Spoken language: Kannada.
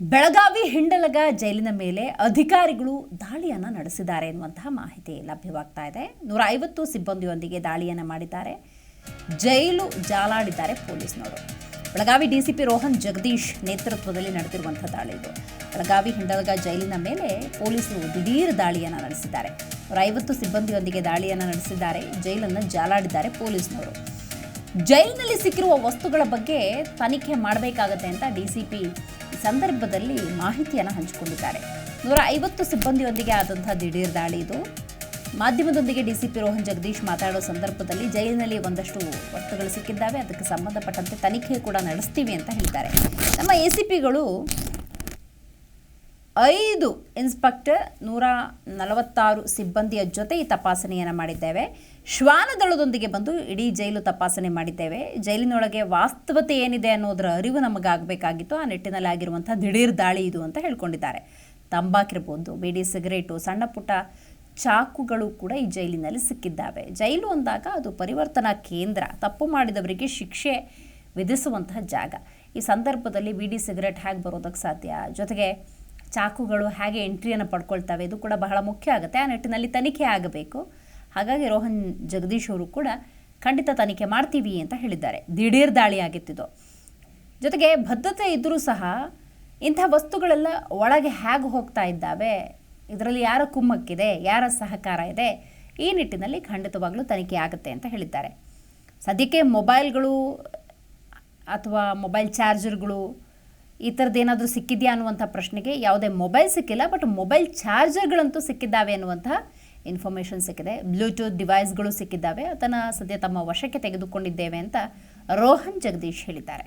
ಬೆಳಗಾವಿ ಹಿಂಡಲಗ ಜೈಲಿನ ಮೇಲೆ ಅಧಿಕಾರಿಗಳು ದಾಳಿಯನ್ನು ನಡೆಸಿದ್ದಾರೆ ಎನ್ನುವಂತಹ ಮಾಹಿತಿ ಲಭ್ಯವಾಗ್ತಾ ಇದೆ. ನೂರ ಐವತ್ತು ಸಿಬ್ಬಂದಿಯೊಂದಿಗೆ ದಾಳಿಯನ್ನು ಮಾಡಿದ್ದಾರೆ. ಜೈಲು ಜಾಲಾಡಿದ್ದಾರೆ ಪೊಲೀಸ್ನವರು. ಬೆಳಗಾವಿ ಡಿಸಿಪಿ ರೋಹನ್ ಜಗದೀಶ್ ನೇತೃತ್ವದಲ್ಲಿ ನಡೆದಿರುವಂತಹ ದಾಳಿ ಇದು. ಬೆಳಗಾವಿ ಹಿಂಡಲಗ ಜೈಲಿನ ಮೇಲೆ ಪೊಲೀಸರು ದಿಢೀರ್ ದಾಳಿಯನ್ನು ನಡೆಸಿದ್ದಾರೆ. ನೂರ ಐವತ್ತು ಸಿಬ್ಬಂದಿಯೊಂದಿಗೆ ದಾಳಿಯನ್ನು ನಡೆಸಿದ್ದಾರೆ. ಜೈಲನ್ನು ಜಾಲಾಡಿದ್ದಾರೆ ಪೊಲೀಸ್ನವರು. ಜೈಲಿನಲ್ಲಿ ಸಿಕ್ಕಿರುವ ವಸ್ತುಗಳ ಬಗ್ಗೆ ತನಿಖೆ ಮಾಡಬೇಕಾಗತ್ತೆ ಅಂತ ಡಿಸಿಪಿ ಸಂದರ್ಭದಲ್ಲಿ ಮಾಹಿತಿಯನ್ನು ಹಂಚಿಕೊಂಡಿದ್ದಾರೆ. ನೂರ ಐವತ್ತು ಸಿಬ್ಬಂದಿಯೊಂದಿಗೆ ಆದಂತಹ ದಿಢೀರ್ ದಾಳಿ ಇದು. ಮಾಧ್ಯಮದೊಂದಿಗೆ ಡಿಸಿಪಿ ರೋಹನ್ ಜಗದೀಶ್ ಮಾತಾಡೋ ಸಂದರ್ಭದಲ್ಲಿ ಜೈಲಿನಲ್ಲಿ ಒಂದಷ್ಟು ವಸ್ತುಗಳು ಸಿಕ್ಕಿದ್ದಾವೆ. ಅದಕ್ಕೆ ಸಂಬಂಧಪಟ್ಟಂತೆ ತನಿಖೆ ಕೂಡ ನಡೆಸ್ತೀವಿ ಅಂತ ಹೇಳಿದ್ದಾರೆ. ನಮ್ಮ ಎ ಸಿ ಪಿಗಳು ಐದು ಇನ್ಸ್ಪೆಕ್ಟರ್ ನೂರ ನಲವತ್ತಾರು ಸಿಬ್ಬಂದಿಯ ಜೊತೆ ಈ ತಪಾಸಣೆಯನ್ನು ಮಾಡಿದ್ದೇವೆ. ಶ್ವಾನದಳದೊಂದಿಗೆ ಬಂದು ಇಡೀ ಜೈಲು ತಪಾಸಣೆ ಮಾಡಿದ್ದೇವೆ. ಜೈಲಿನೊಳಗೆ ವಾಸ್ತವತೆ ಏನಿದೆ ಅನ್ನೋದರ ಅರಿವು ನಮಗಾಗಬೇಕಾಗಿತ್ತು. ಆ ನಿಟ್ಟಿನಲ್ಲಿ ಆಗಿರುವಂಥ ದಿಢೀರ್ ದಾಳಿ ಇದು ಅಂತ ಹೇಳ್ಕೊಂಡಿದ್ದಾರೆ. ತಂಬಾಕಿರ್ಬೋದು ಬಿಡಿ ಸಿಗರೇಟು, ಸಣ್ಣ ಪುಟ್ಟ ಚಾಕುಗಳು ಕೂಡ ಈ ಜೈಲಿನಲ್ಲಿ ಸಿಕ್ಕಿದ್ದಾವೆ. ಜೈಲು ಅಂದಾಗ ಅದು ಪರಿವರ್ತನಾ ಕೇಂದ್ರ. ತಪ್ಪು ಮಾಡಿದವರಿಗೆ ಶಿಕ್ಷೆ ವಿಧಿಸುವಂತಹ ಜಾಗ. ಈ ಸಂದರ್ಭದಲ್ಲಿ ಬಿಡಿ ಸಿಗರೇಟ್ ಹೇಗೆ ಬರೋದಕ್ಕೆ ಸಾಧ್ಯ? ಜೊತೆಗೆ ಚಾಕುಗಳು ಹೇಗೆ ಎಂಟ್ರಿಯನ್ನು ಪಡ್ಕೊಳ್ತವೆ, ಇದು ಕೂಡ ಬಹಳ ಮುಖ್ಯ ಆಗುತ್ತೆ. ಆ ನಿಟ್ಟಿನಲ್ಲಿ ತನಿಖೆ ಆಗಬೇಕು. ಹಾಗಾಗಿ ರೋಹನ್ ಜಗದೀಶ್ ಅವರು ಕೂಡ ಖಂಡಿತ ತನಿಖೆ ಮಾಡ್ತೀವಿ ಅಂತ ಹೇಳಿದ್ದಾರೆ. ದಿಢೀರ್ ದಾಳಿ ಆಗಿತ್ತಿದು ಜೊತೆಗೆ ಬದ್ಧತೆ ಇದ್ದರೂ ಸಹ ಇಂಥ ವಸ್ತುಗಳೆಲ್ಲ ಒಳಗೆ ಹೇಗೆ ಹೋಗ್ತಾ ಇದ್ದಾವೆ, ಇದರಲ್ಲಿ ಯಾರ ಕುಮ್ಮಕ್ಕಿದೆ, ಯಾರ ಸಹಕಾರ ಇದೆ, ಈ ನಿಟ್ಟಿನಲ್ಲಿ ಖಂಡಿತವಾಗಲೂ ತನಿಖೆ ಆಗುತ್ತೆ ಅಂತ ಹೇಳಿದ್ದಾರೆ. ಸದ್ಯಕ್ಕೆ ಮೊಬೈಲ್ಗಳು ಅಥವಾ ಮೊಬೈಲ್ ಚಾರ್ಜರ್ಗಳು ಈ ಥರದ್ದು ಏನಾದರೂ ಸಿಕ್ಕಿದೆಯಾ ಅನ್ನುವಂಥ ಪ್ರಶ್ನೆಗೆ ಯಾವುದೇ ಮೊಬೈಲ್ ಸಿಕ್ಕಿಲ್ಲ, ಬಟ್ ಮೊಬೈಲ್ ಚಾರ್ಜರ್ಗಳಂತೂ ಸಿಕ್ಕಿದ್ದಾವೆ ಅನ್ನುವಂಥ ಇನ್ಫಾರ್ಮೇಷನ್ ಸಿಕ್ಕಿದೆ. ಬ್ಲೂಟೂತ್ ಡಿವೈಸ್ಗಳು ಸಿಕ್ಕಿದ್ದಾವೆ. ಅದನ್ನು ಸದ್ಯ ತಮ್ಮ ವಶಕ್ಕೆ ತೆಗೆದುಕೊಂಡಿದ್ದೇವೆ ಅಂತ ರೋಹನ್ ಜಗದೀಶ್ ಹೇಳಿದ್ದಾರೆ.